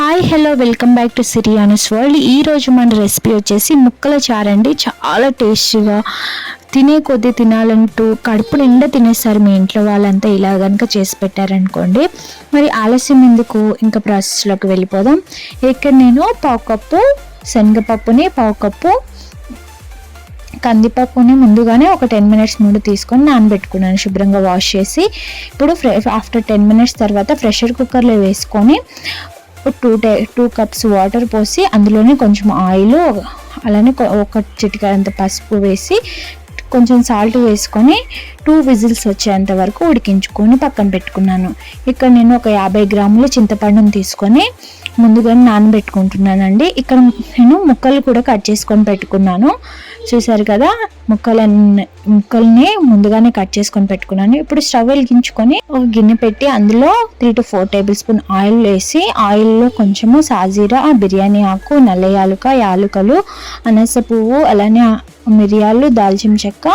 Hi hello welcome back to సిరియానిస్ world ఈ రోజు మన రెసిపీ వచ్చేసి ముక్కల చారండి చాలా టేస్టీగా తినే కొద్దీ తినాలంటూ కడుపు నిండా తినేస్తారు మీ ఇంట్లో వాళ్ళంతా ఇలా కనుక చేసి పెట్టారనుకోండి. మరి ఆలస్యం ఎందుకు? ఇంకా ప్రాసెస్లోకి వెళ్ళిపోదాం. ఇక్కడ నేను పావు కప్పు శనగపప్పుని పావు కప్పు కందిపప్పుని ముందుగానే ఒక టెన్ మినిట్స్ ముందు తీసుకొని నానబెట్టుకున్నాను. శుభ్రంగా వాష్ చేసి ఇప్పుడు ఫ్రె ఆఫ్టర్ టెన్ మినిట్స్ తర్వాత ప్రెషర్ కుక్కర్లో వేసుకొని టూ టే టూ కప్స్ వాటర్ పోసి అందులోనే కొంచెం ఆయిల్ అలానే ఒక చిటిక అంత పసుపు వేసి కొంచెం సాల్ట్ వేసుకొని టూ విజిల్స్ వచ్చేంత వరకు ఉడికించుకొని పక్కన పెట్టుకున్నాను. ఇక్కడ నేను ఒక యాభై గ్రాముల చింతపండుని తీసుకొని ముందుగా నానబెట్టుకుంటున్నానండి. ఇక్కడ నేను ముక్కలు కూడా కట్ చేసుకొని పెట్టుకున్నాను. చూసారు కదా ముక్కలన్నీ ముక్కల్ని ముందుగానే కట్ చేసుకొని పెట్టుకున్నాను. ఇప్పుడు స్టవ్ వెలిగించుకొని ఒక గిన్నె పెట్టి అందులో three to four tablespoon oil వేసి ఆయిల్లో కొంచెము సాజీరా బిర్యానీ ఆకు నల్ల యాలుక యాలుకలు అనస పువ్వు అలానే మిరియాలు దాల్చిన చెక్క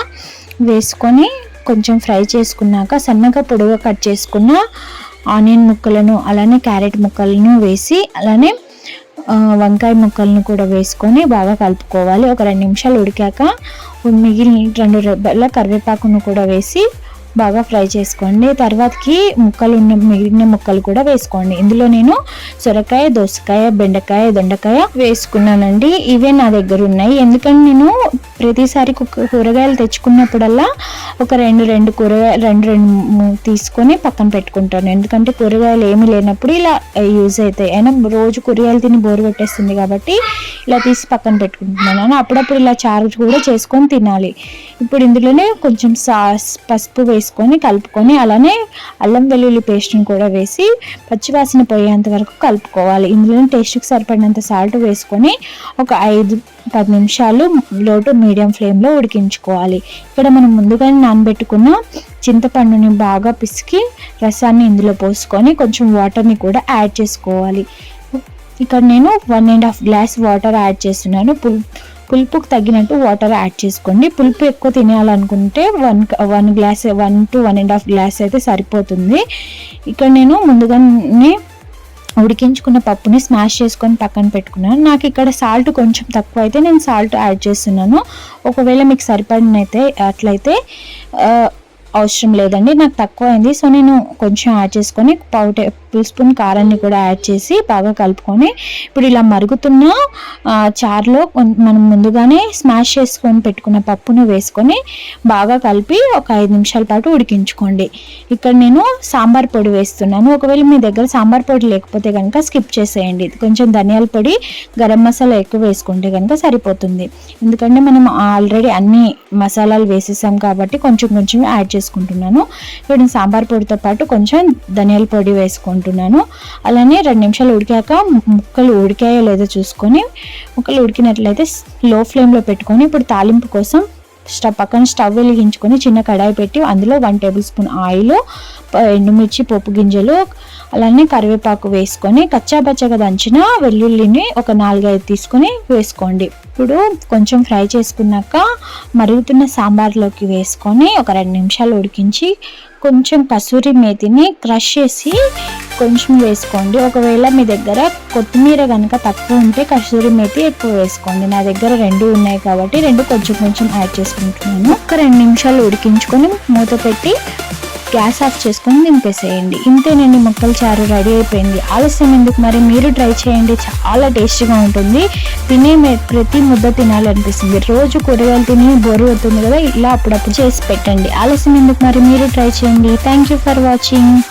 వేసుకొని కొంచెం ఫ్రై చేసుకున్నాక సన్నగా పొడవు కట్ చేసుకున్న ఆనియన్ ముక్కలను అలానే క్యారెట్ ముక్కలను వేసి అలానే వంకాయ ముక్కలను కూడా వేసుకొని బాగా కలుపుకోవాలి. ఒక రెండు నిమిషాలు ఉడికాక మిగిలిన రెండు రెబ్బల కరివేపాకును కూడా వేసి బాగా ఫ్రై చేసుకోండి. తర్వాతకి ముక్కలు ఉన్న మిగిలిన ముక్కలు కూడా వేసుకోండి. ఇందులో నేను సొరకాయ దోసకాయ బెండకాయ దొండకాయ వేసుకున్నానండి. ఇవే నా దగ్గర ఉన్నాయి. ఎందుకంటే నేను ప్రతిసారి కూరగాయలు తెచ్చుకున్నప్పుడల్లా ఒక రెండు రెండు కూరగాయలు రెండు రెండు తీసుకొని పక్కన పెట్టుకుంటాను. ఎందుకంటే కూరగాయలు ఏమీ లేనప్పుడు ఇలా యూజ్ అవుతాయి. అయినా రోజు కూరగాయలు తిని బోరు కొట్టేస్తుంది కాబట్టి ఇలా తీసి పక్కన పెట్టుకుంటున్నాను. అప్పుడప్పుడు ఇలా చారు కూడా చేసుకొని తినాలి. ఇప్పుడు ఇందులోనే కొంచెం సాస్ పసుపు వేసుకొని కలుపుకొని అలానే అల్లం వెల్లుల్లి పేస్ట్ని కూడా వేసి పచ్చివాసన పోయేంత వరకు కలుపుకోవాలి. ఇందులోనే టేస్ట్కి సరిపడినంత సాల్ట్ వేసుకొని ఒక ఐదు పది నిమిషాలు లో టు మీడియం ఫ్లేమ్లో ఉడికించుకోవాలి. ఇక్కడ మనం ముందుగానే నానబెట్టుకున్న చింతపండుని బాగా పిసికి రసాన్ని ఇందులో పోసుకొని కొంచెం వాటర్ని కూడా యాడ్ చేసుకోవాలి. ఇక్కడ నేను one and half glass water add చేస్తున్నాను. పుల్ పులుపుకు తగినట్టు వాటర్ యాడ్ చేసుకోండి. పులుపు ఎక్కువ తినాలనుకుంటే one one glass one to one and half glass అయితే సరిపోతుంది. ఇక్కడ నేను ముందుగానే ఉడికించుకున్న పప్పుని స్మాష్ చేసుకొని పక్కన పెట్టుకున్నాను. నాకు ఇక్కడ సాల్ట్ కొంచెం తక్కువ అయితే నేను సాల్ట్ యాడ్ చేస్తున్నాను. ఒకవేళ మీకు సరిపడినైతే అట్లయితే అవసరం లేదండి నాకు తక్కువ అయింది సో నేను కొంచెం యాడ్ చేసుకొని పావు టేబుల్ స్పూన్ కారాన్ని కూడా యాడ్ చేసి బాగా కలుపుకొని ఇప్పుడు ఇలా మరుగుతున్న చారులో మనం ముందుగానే స్మాష్ చేసుకొని పెట్టుకున్న పప్పును వేసుకొని బాగా కలిపి ఒక ఐదు నిమిషాల పాటు ఉడికించుకోండి. ఇక్కడ నేను సాంబార్ పొడి వేస్తున్నాను. ఒకవేళ మీ దగ్గర సాంబార్ పొడి లేకపోతే కనుక స్కిప్ చేసేయండి. కొంచెం ధనియాల పొడి గరం మసాలా ఎక్కువ వేసుకుంటే కనుక సరిపోతుంది. ఎందుకంటే మనం ఆల్రెడీ అన్ని మసాలాలు వేసేసాం కాబట్టి కొంచెం కొంచెం యాడ్ చేసుకుంటున్నాను ఇప్పుడు నేను సాంబార్ పొడితో పాటు కొంచెం ధనియాల పొడి వేసుకుంటున్నాను. అలానే రెండు నిమిషాలు ఉడికాక ముక్కలు ఉడికాయో లేదో చూసుకొని ముక్కలు ఉడికినట్లయితే లో ఫ్లేమ్లో పెట్టుకొని ఇప్పుడు తాలింపు కోసం స్టవ్ పక్కన స్టవ్ వెలిగించుకొని చిన్న కడాయి పెట్టి అందులో వన్ టేబుల్ స్పూన్ ఆయిల్ ఎండుమిర్చి పోపు గింజలు అలానే కరివేపాకు వేసుకొని కచ్చాపచ్చగా దంచిన వెల్లుల్లిని ఒక నాలుగైదు తీసుకొని వేసుకోండి. ఇప్పుడు కొంచెం ఫ్రై చేసుకున్నాక మరుగుతున్న సాంబార్లోకి వేసుకొని ఒక రెండు నిమిషాలు ఉడికించి కొంచెం కసూరి మేతిని క్రష్ చేసి కొంచెం వేసుకోండి. ఒకవేళ మీ దగ్గర కొత్తిమీర కనుక తక్కువ ఉంటే కసూరి మేతి ఎక్కువ వేసుకోండి. నా దగ్గర రెండు ఉన్నాయి కాబట్టి రెండు కొంచెం కొంచెం యాడ్ చేసుకుంటున్నాను. ఒక రెండు నిమిషాలు ఉడికించుకొని మూత పెట్టి గ్యాస్ ఆఫ్ చేసుకొని దింపేసేయండి. ఇంతేనండి మొక్కలు చారు రెడీ అయిపోయింది. ఆలస్యం ఎందుకు మరి? మీరు ట్రై చేయండి. చాలా టేస్టీగా ఉంటుంది. తినే ప్రతి ముద్ద తినాలనిపిస్తుంది. రోజు కూరగాయలు తిని బోరు అవుతుంది కదా ఇలా అప్పుడప్పుడు చేసి పెట్టండి. ఆలస్యం ఎందుకు మరి? మీరు ట్రై చేయండి. Thank you for watching